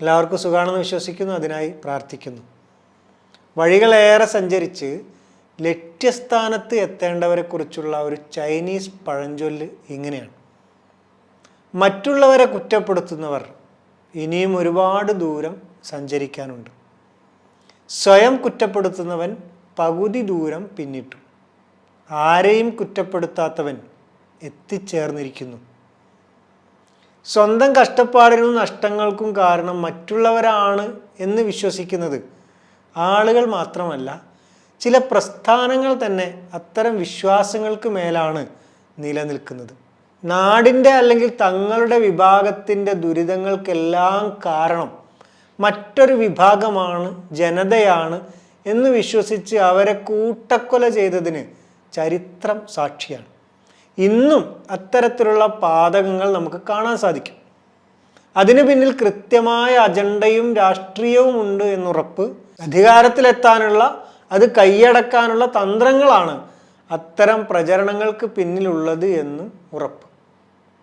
എല്ലാവർക്കും സുഖമാണെന്ന് വിശ്വസിക്കുന്നു അതിനായി പ്രാർത്ഥിക്കുന്നു. വഴികളേറെ സഞ്ചരിച്ച് ലക്ഷ്യസ്ഥാനത്ത് എത്തേണ്ടവരെക്കുറിച്ചുള്ള ഒരു ചൈനീസ് പഴഞ്ചൊല്ല് ഇങ്ങനെയാണ്. മറ്റുള്ളവരെ കുറ്റപ്പെടുത്തുന്നവർ ഇനിയും ഒരുപാട് ദൂരം സഞ്ചരിക്കാനുണ്ട്. സ്വയം കുറ്റപ്പെടുത്തുന്നവൻ പകുതി ദൂരം പിന്നിട്ടു. ആരെയും കുറ്റപ്പെടുത്താത്തവൻ എത്തിച്ചേർന്നിരിക്കുന്നു. സ്വന്തം കഷ്ടപ്പാടിനും നഷ്ടങ്ങൾക്കും കാരണം മറ്റുള്ളവരാണ് എന്ന് വിശ്വസിക്കുന്നത്. ആളുകൾ മാത്രമല്ല ചില പ്രസ്ഥാനങ്ങൾ തന്നെ അത്തരം വിശ്വാസങ്ങൾക്ക് മേലാണ് നിലനിൽക്കുന്നത്. നാടിന്റെ അല്ലെങ്കിൽ തങ്ങളുടെ വിഭാഗത്തിന്റെ ദുരിതങ്ങൾക്കെല്ലാം കാരണം മറ്റൊരു വിഭാഗമാണ് ജനതയാണ് എന്ന് വിശ്വസിച്ച് അവരെ കൂട്ടക്കൊല ചെയ്തതിന് ചരിത്രം സാക്ഷിയാണ്. ഇന്നും അത്തരത്തിലുള്ള പാതകങ്ങൾ നമുക്ക് കാണാൻ സാധിക്കും. അതിനു പിന്നിൽ കൃത്യമായ അജണ്ടയും രാഷ്ട്രീയവും ഉണ്ട് എന്നുറപ്പ് അധികാരത്തിലെത്താനുള്ള അത് കൈയടക്കാനുള്ള തന്ത്രങ്ങളാണ് അത്തരം പ്രചരണങ്ങൾക്ക് പിന്നിലുള്ളത് എന്ന് ഉറപ്പ്.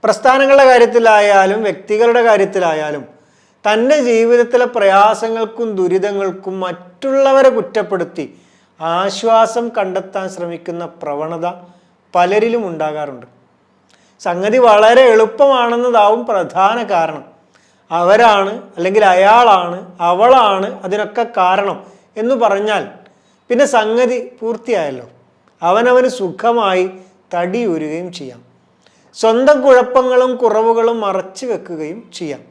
പ്രസ്ഥാനങ്ങളുടെ കാര്യത്തിലായാലും വ്യക്തികളുടെ കാര്യത്തിലായാലും തന്റെ ജീവിതത്തിലെ പ്രയാസങ്ങൾക്കും ദുരിതങ്ങൾക്കും മറ്റുള്ളവരെ കുറ്റപ്പെടുത്തി ആശ്വാസം കണ്ടെത്താൻ ശ്രമിക്കുന്ന പ്രവണത പലരിലും ഉണ്ടാകാറുണ്ട്. സംഗതി വളരെ എളുപ്പമാണെന്നതാവും പ്രധാന കാരണം. അവരാണ് അല്ലെങ്കിൽ അയാളാണ് അവളാണ് അതിനൊക്കെ കാരണം എന്ന് പറഞ്ഞാൽ പിന്നെ സംഗതി പൂർത്തിയായല്ലോ. അവനവന് സുഖമായി തടിയുരുകയും ചെയ്യാം. സ്വന്തം കുഴപ്പങ്ങളും കുറവുകളും മറച്ചു വെക്കുകയും ചെയ്യാം.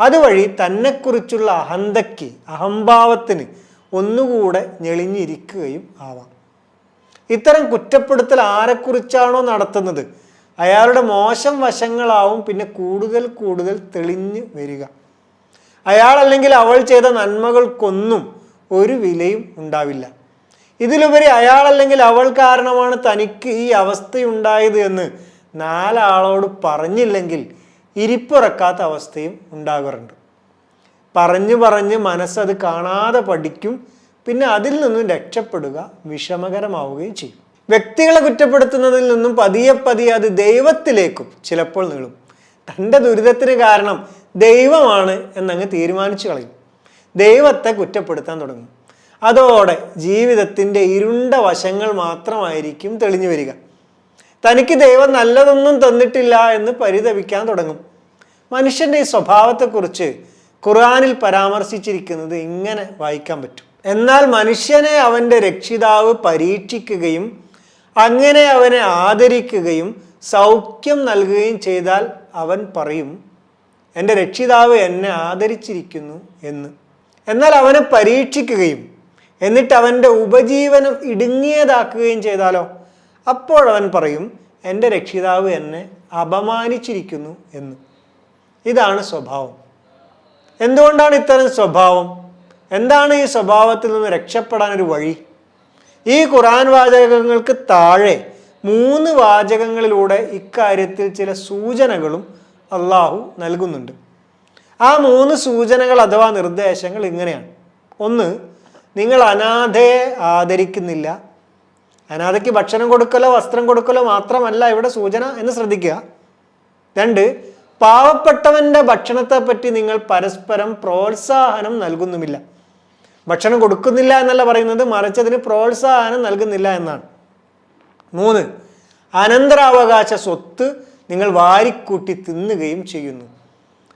അതുവഴി തന്നെക്കുറിച്ചുള്ള അഹന്തയ്ക്ക് അഹംഭാവത്തിന് ഒന്നുകൂടെ ഞെളിഞ്ഞിരിക്കുകയും ആവാം. ഇത്തരം കുറ്റപ്പെടുത്തൽ ആരെക്കുറിച്ചാണോ നടത്തുന്നത്? അയാളുടെ മോശം വശങ്ങളാവും പിന്നെ കൂടുതൽ കൂടുതൽ തെളിഞ്ഞു വരിക. അയാൾ അല്ലെങ്കിൽ അവൾ ചെയ്ത നന്മകൾക്കൊന്നും ഒരു വിലയും ഉണ്ടാവില്ല. ഇതിലുപരി അയാൾ അല്ലെങ്കിൽ അവൾ കാരണമാണ് തനിക്ക് ഈ അവസ്ഥയുണ്ടായത് എന്ന് നാലാളോട് പറഞ്ഞില്ലെങ്കിൽ ഇരിപ്പുറക്കാത്ത അവസ്ഥയും ഉണ്ടാകാറുണ്ട്. പറഞ്ഞു പറഞ്ഞ് മനസ്സത് കാണാതെ പഠിക്കും പിന്നെ അതിൽ നിന്നും രക്ഷപ്പെടുക വിഷമകരമാവുകയും ചെയ്യും. വ്യക്തികളെ കുറ്റപ്പെടുത്തുന്നതിൽ നിന്നും പതിയെ പതിയെ അത് ദൈവത്തിലേക്കും ചിലപ്പോൾ നീളും. തന്റെ ദുരിതത്തിന് കാരണം ദൈവമാണ് എന്നങ്ങ് തീരുമാനിച്ചു കളയും. ദൈവത്തെ കുറ്റപ്പെടുത്താൻ തുടങ്ങും. അതോടെ ജീവിതത്തിന്റെ ഇരുണ്ട വശങ്ങൾ മാത്രമായിരിക്കും തെളിഞ്ഞു വരിക. തനിക്ക് ദൈവം നല്ലതൊന്നും തന്നിട്ടില്ല എന്ന് പരിതപിക്കാൻ തുടങ്ങും. മനുഷ്യന്റെ ഈ സ്വഭാവത്തെക്കുറിച്ച് ഖുർആാനിൽ പരാമർശിച്ചിരിക്കുന്നത് ഇങ്ങനെ വായിക്കാൻ പറ്റും. എന്നാൽ മനുഷ്യനെ അവന്റെ രക്ഷിതാവ് പരീക്ഷിക്കുകയും അങ്ങനെ അവനെ ആദരിക്കുകയും സൗഖ്യം നൽകുകയും ചെയ്താൽ അവൻ പറയും എന്റെ രക്ഷിതാവ് എന്നെ ആദരിച്ചിരിക്കുന്നു എന്ന്. എന്നാൽ അവനെ പരീക്ഷിക്കുകയും എന്നിട്ട് അവന്റെ ഉപജീവനം ഇടുങ്ങിയതാക്കുകയും ചെയ്താലോ? അപ്പോഴവൻ പറയും എന്റെ രക്ഷിതാവ് എന്നെ അപമാനിച്ചിരിക്കുന്നു എന്ന്. ഇതാണ് സ്വഭാവം. എന്തുകൊണ്ടാണ് ഇത്തരം സ്വഭാവം? എന്താണ് ഈ സ്വഭാവത്തിൽ നിന്ന് രക്ഷപ്പെടാൻ ഒരു വഴി? ഈ ഖുറാൻ വാചകങ്ങൾക്ക് താഴെ മൂന്ന് വാചകങ്ങളിലൂടെ ഇക്കാര്യത്തിൽ ചില സൂചനകളും അള്ളാഹു നൽകുന്നുണ്ട്. ആ മൂന്ന് സൂചനകൾ അഥവാ നിർദ്ദേശങ്ങൾ ഇങ്ങനെയാണ്. ഒന്ന് നിങ്ങൾ അനാഥയെ ആദരിക്കുന്നില്ല. അനാഥയ്ക്ക് ഭക്ഷണം കൊടുക്കലോ വസ്ത്രം കൊടുക്കലോ മാത്രമല്ല ഇവിടെ സൂചന എന്ന് ശ്രദ്ധിക്കുക. രണ്ട് പാവപ്പെട്ടവന്റെ ഭക്ഷണത്തെപ്പറ്റി നിങ്ങൾ പരസ്പരം പ്രോത്സാഹനം നൽകുന്നുമില്ല. ഭക്ഷണം കൊടുക്കുന്നില്ല എന്നല്ല പറയുന്നത് മറിച്ച് അതിന് പ്രോത്സാഹനം നൽകുന്നില്ല എന്നാണ്. മൂന്ന് അനന്തരാവകാശ സ്വത്ത് നിങ്ങൾ വാരിക്കൂട്ടി തിന്നുകയും ചെയ്യുന്നു.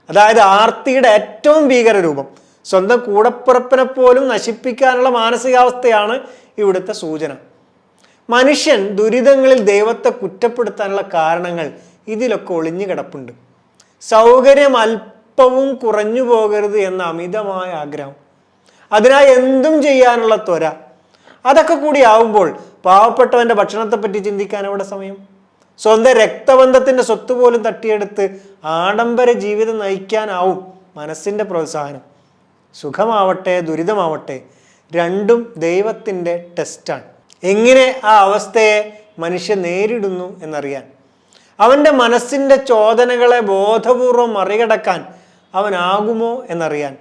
അതായത് ആർത്തിയുടെ ഏറ്റവും ഭീകര രൂപം. സ്വന്തം കൂടപ്പിറപ്പിനെ പോലും നശിപ്പിക്കാനുള്ള മാനസികാവസ്ഥയാണ് ഇവിടുത്തെ സൂചന. മനുഷ്യൻ ദുരിതങ്ങളിൽ ദൈവത്തെ കുറ്റപ്പെടുത്താനുള്ള കാരണങ്ങൾ ഇതിലൊക്കെ ഒളിഞ്ഞു കിടപ്പുണ്ട്. സൗകര്യം അല്പവും കുറഞ്ഞു പോകരുത് എന്ന അമിതമായ ആഗ്രഹം. അതിനായി എന്തും ചെയ്യാനുള്ള ത്വര. അതൊക്കെ കൂടി ആവുമ്പോൾ പാവപ്പെട്ടവന്റെ ഭക്ഷണത്തെപ്പറ്റി ചിന്തിക്കാൻ എവിടെ സമയം? സ്വന്തം രക്തബന്ധത്തിന്റെ സ്വത്ത് പോലും തട്ടിയെടുത്ത് ആഡംബര ജീവിതം നയിക്കാനാവും മനസ്സിന്റെ പ്രോത്സാഹനം. സുഖമാവട്ടെ ദുരിതമാവട്ടെ രണ്ടും ദൈവത്തിന്റെ ടെസ്റ്റാണ് എങ്ങനെ ആ അവസ്ഥയെ മനുഷ്യൻ നേരിടുന്നു എന്നറിയാൻ. അവന്റെ മനസ്സിന്റെ ചോദനകളെ ബോധപൂർവം മറികടക്കാൻ അവനാകുമോ എന്നറിയാൻ.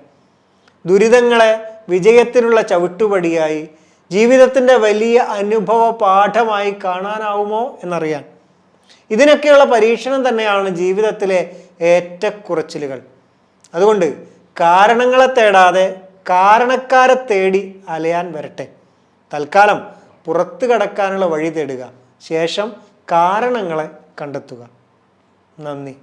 ദുരിതങ്ങളെ വിജയത്തിനുള്ള ചവിട്ടുപടിയായി ജീവിതത്തിന്റെ വലിയ അനുഭവ പാഠമായി കാണാനാവുമോ എന്നറിയാൻ. ഇതിനൊക്കെയുള്ള പരീക്ഷണം തന്നെയാണ് ജീവിതത്തിലെ ഏറ്റക്കുറച്ചിലുകൾ. അതുകൊണ്ട് കാരണങ്ങളെ തേടാതെ കാരണക്കാരെ തേടി അലയാൻ വരട്ടെ. തൽക്കാലം പുറത്തു കടക്കാനുള്ള വഴി തേടുക. ശേഷം കാരണങ്ങളെ കണ്ടെത്തുക. നന്ദി.